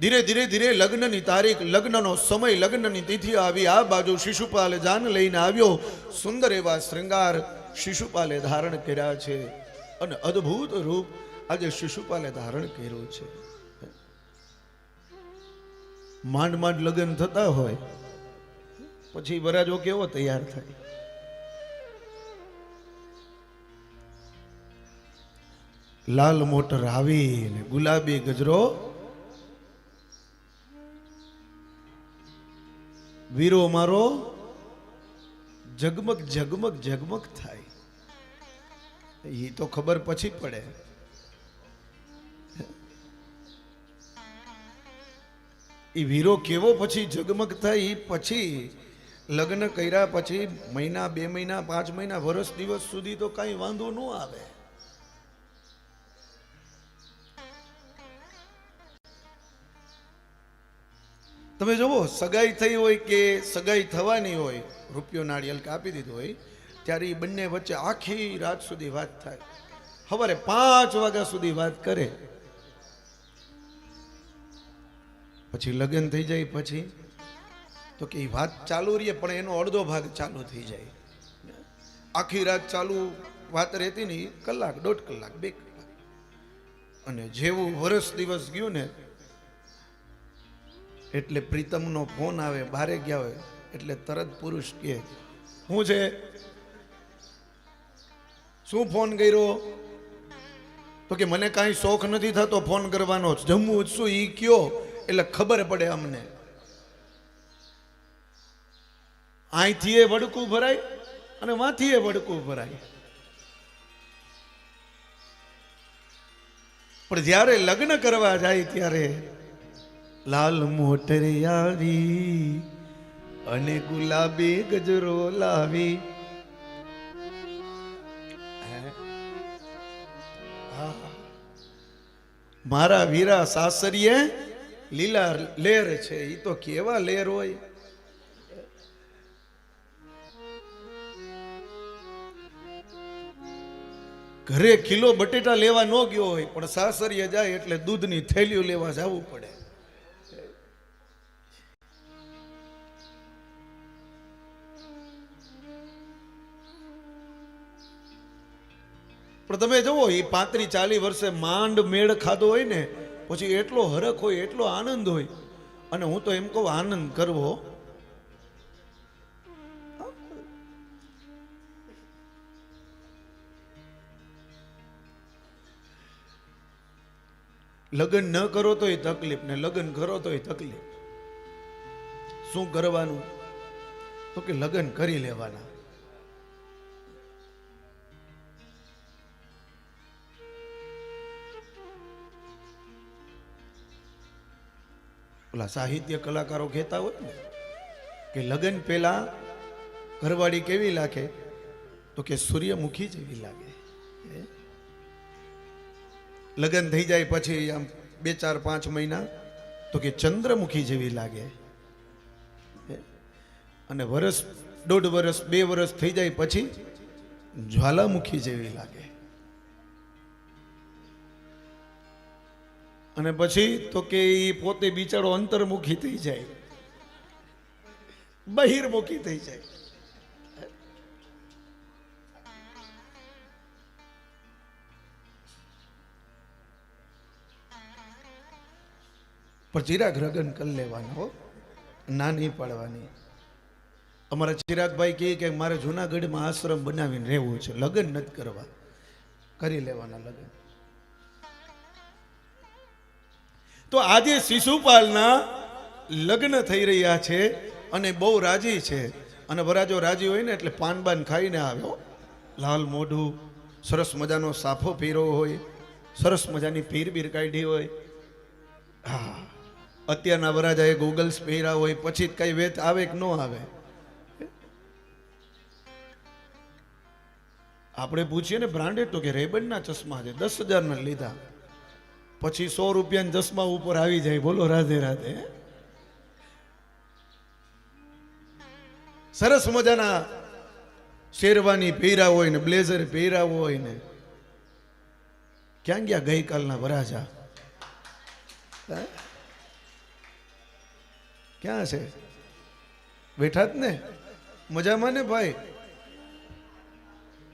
ધીરે ધીરે ધીરે લગ્નની તારીખ, લગ્નનો સમય, લગ્નની તિથિ આવી. આ બાજુ શિશુપાલ જાન લઈને આવ્યો. સુંદર એવા શ્રૃંગાર શિશુપાલે ધારણ કર્યા છે. અને અદ્ભુત રૂપ આજે શિશુપાલે ધારણ કર્યું છે. માંડ માંડ લગ્ન થતા હોય, પછી વરાજો કેવો તૈયાર થાય? લાલ મોટર આવીને ગુલાબી ગજરો વીરો મારો જગમગ જગમગ જગમગ થાય. એ તો ખબર પછી પડે. એ વીરો કેવો પછી જગમગ થાય પછી લગ્ન કર્યા પછી મહિના, બે મહિના, પાંચ મહિના વર્ષ દિવસ સુધી તો કાંઈ વાંધો ન આવે. તમે જુઓ સગાઈ થઈ હોય કે સગાઈ થવાની હોય, રૂપિયો નાળિયેર કાપી દીધું હોય, ત્યારે એ બંને વચ્ચે આખી રાત સુધી વાત થાય. સવારે પાંચ વાગ્યા સુધી વાત કરે. પછી લગ્ન થઈ જાય, પછી તો કે એ વાત ચાલુ રહીએ, પણ એનો અડધો ભાગ ચાલુ થઈ જાય. આખી રાત ચાલુ વાત રહેતી ને કલાક, દોઢ કલાક, બે કલાક. અને જેવું વર્ષ દિવસ ગયું ને એટલે પ્રીતમનો ફોન આવે, બારે ગયા હોય, એટલે તરત પુરુષ કહે શું છે? શું ફોન કર્યો? તો કે, મને કાંઈ શોખ નથી થતો ફોન કરવાનો, જમવું શું ઈ કયો? એટલે ખબર પડે અમને. અહીંથી એ વડકું ભરાય અને વાથી એ વડકું ભરાય. પણ જ્યારે લગ્ન કરવા જાય ત્યારે લાલ મોટર આવી અને ગુલાબી ગજરો લાવી. મારા વીરા સાસરીએ લીલા લેર છે એ તો કેવા લેર હોય? ઘરે કિલો બટેટા લેવા ન ગયો હોય, પણ સાસરીએ જાય એટલે દૂધની થેલીઓ લેવા જવું પડે. પણ તમે જુઓ એ પાંત્રી ચાલી વર્ષે માંડ મેળ ખાધો હોય ને, પછી એટલો હરખ હોય, એટલો આનંદ હોય. અને હું તો એમ કહું, આનંદ કરવો. લગ્ન ન કરો તોય તકલીફ, ને લગ્ન કરો તોય તકલીફ. શું કરવાનું? તો કે લગ્ન કરી લેવાના. ઓલા સાહિત્ય કલાકારો કહેતા હોય ને, કે લગ્ન પહેલા ઘરવાળી કેવી લાગે તો કે સૂર્યમુખી જેવી લાગે? લગ્ન થઈ જાય પછી આમ બે ચાર પાંચ મહિના, તો કે ચંદ્રમુખી જેવી લાગે? અને વર્ષ દોઢ વર્ષ બે વરસ થઈ જાય પછી જ્વાલામુખી જેવી લાગે અને પછી તો કે એ પોતે બિચારો અંતર્મુખી થઈ જાય. બહિર્મુખી થઈ જાય. પણ ચિરાગ રગન કરી લેવાનો ના નહીં પાડવાની. અમારા ચિરાગભાઈ કહે કે મારે જુનાગઢમાં આશ્રમ બનાવીને રહેવું છે. લગ્ન નથી કરવા. કરી લેવાના લગ્ન. તો આજે શિશુપાલના લગ્ન થઈ રહ્યા છે અને બહુ રાજી છે. અને વરાજો રાજી હોય ને એટલે પાન બાન ખાઈને આવ્યો. લાલ મોઢું, સરસ મજાનો સાફો પીરો હોય, સરસ મજાની પીર બીર કાઢી હોય. હા, અત્યારના વરાજાએ ગોગલ્સ પહેર્યા હોય, પછી કઈ વેત આવે કે ન આવે? આપણે પૂછીએ ને બ્રાન્ડેડ તો કે રેબનના ચશ્મા છે, દસ હજારના લીધા. પછી સો રૂપિયાની ચશ્મા ઉપર આવી જાય. બોલો રાધે રાધે. સરસ મજાના શેરવાની પહેરા હોય ને, બ્લેઝર પહેરા હોય ને. ક્યાં ગયા ગઈકાલના વરાજા? ક્યાં છે? બેઠા જ ને? મજામાં ને ભાઈ?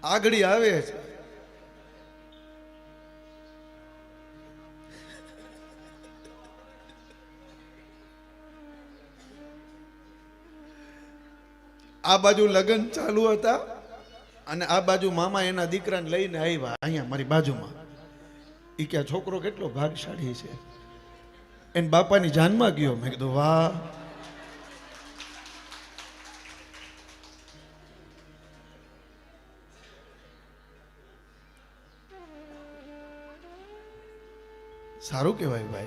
આગળી આવે છે. આ બાજુ લગ્ન ચાલુ હતા અને આ બાજુ મામા એના દીકરાને લઈને આવ્યા અહીંયા મારી બાજુમાં. એ કે છોકરો કેટલો ભાગશાળી છે. એને બાપાની જાનમાં ગયો. મેં કીધું, વાહ. સારું કહેવાય ભાઈ.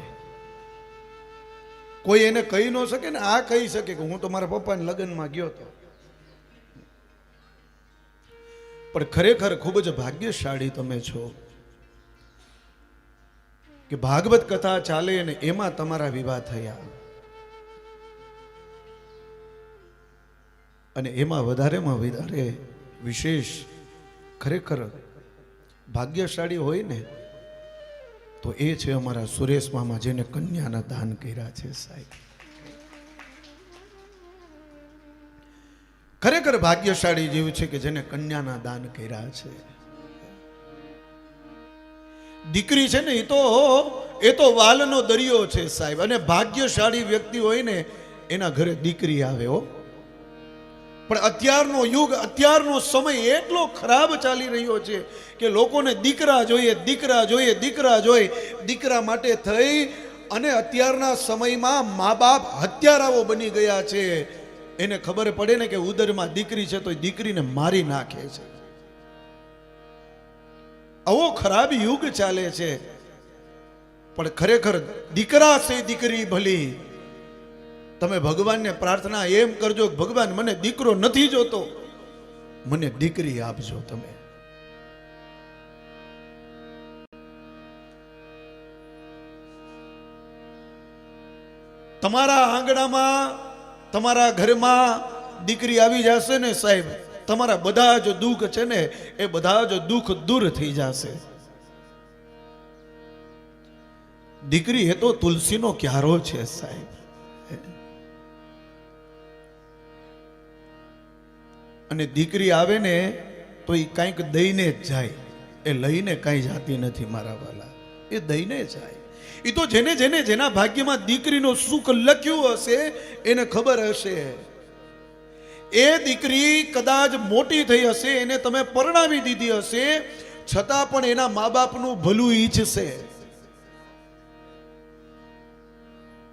કોઈ એને કહી ન શકે ને આ કહી શકે કે હું તો મારા પપ્પાને લગ્નમાં ગયો હતો પણ ખરેખર ખૂબ જ ભાગ્યશાળી તમે છો કે ભાગવત કથા ચાલે અને એમાં તમારા વિવાહ થયા. અને એમાં વધારેમાં વધારે વિશેષ ખરેખર ભાગ્યશાળી હોય ને, તો એ છે અમારા સુરેશ મામા જેને કન્યાના દાન કર્યા છે સાહેબ. ખરેખર ભાગ્યશાળી જેવું છે કે જેને કન્યાના દાન કર્યા છે? દીકરી છે ને, એ તો એ તો વાલનો દરિયો છે સાહેબ. અને ભાગ્યશાળી વ્યક્તિ હોય ને, એના ઘરે દીકરી આવે હો. પણ અત્યારનો યુગ, અત્યારનો સમય એટલો ખરાબ ચાલી રહ્યો છે કે લોકોને દીકરા જોઈએ દીકરા જોઈએ દીકરા જોઈએ, દીકરા માટે થઈ અને અત્યારના સમયમાં મા બાપ હત્યારાઓ બની ગયા છે. એને ખબર પડે ને કે ઉદરમાં દીકરી છે તો દીકરીને મારી નાખે છે. આવો ખરાબ યુગ ચાલે છે. પણ ખરેખર દીકરા છે દીકરી ભલી. તમે ભગવાનને પ્રાર્થના એમ કરજો ભગવાન મને દીકરો નથી જોતો. મને દીકરી આપજો તમે. તમારા આંગણામાં તમારા ઘરમાં દીકરી આવી જશે ને સાહેબ, તમારા બધા જ દુઃખ છે ને, એ બધા જ દુઃખ દૂર થઈ જશે. દીકરી એ તો તુલસીનો ક્યારો છે સાહેબ. અને દીકરી આવે ને, તો એ કાંઈક દઈને જ જાય. એ લઈને કાંઈ જાતી નથી મારા વાલા. એ દઈને જાય. એ તો જેને જેને જેના ભાગ્યમાં દીકરીનો સુખ લખ્યું હશે, એને ખબર હશે. એ દીકરી કદાચ મોટી થઈ હશે, એને તમે પરણાવી દીધી હશે, છતાં પણ એના મા બાપનું ભલું ઈચ્છશે.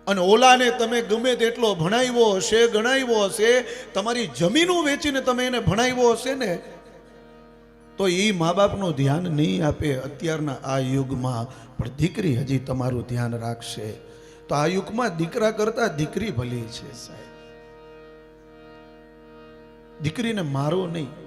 અને ઓલાને તમે ગમે તેટલો ભણાવ્યો હશે, ગણાવ્યો હશે, તમારી જમીનો વેચીને તમે એને ભણાવ્યો હશે ને તો એ મા બાપનું ધ્યાન નહીં આપે અત્યારના આ યુગમાં. પણ દીકરી હજી તમારું ધ્યાન રાખશે. તો આ યુગમાં દીકરા કરતા દીકરી ભલી છે સાહેબ. દીકરીને મારો નહીં.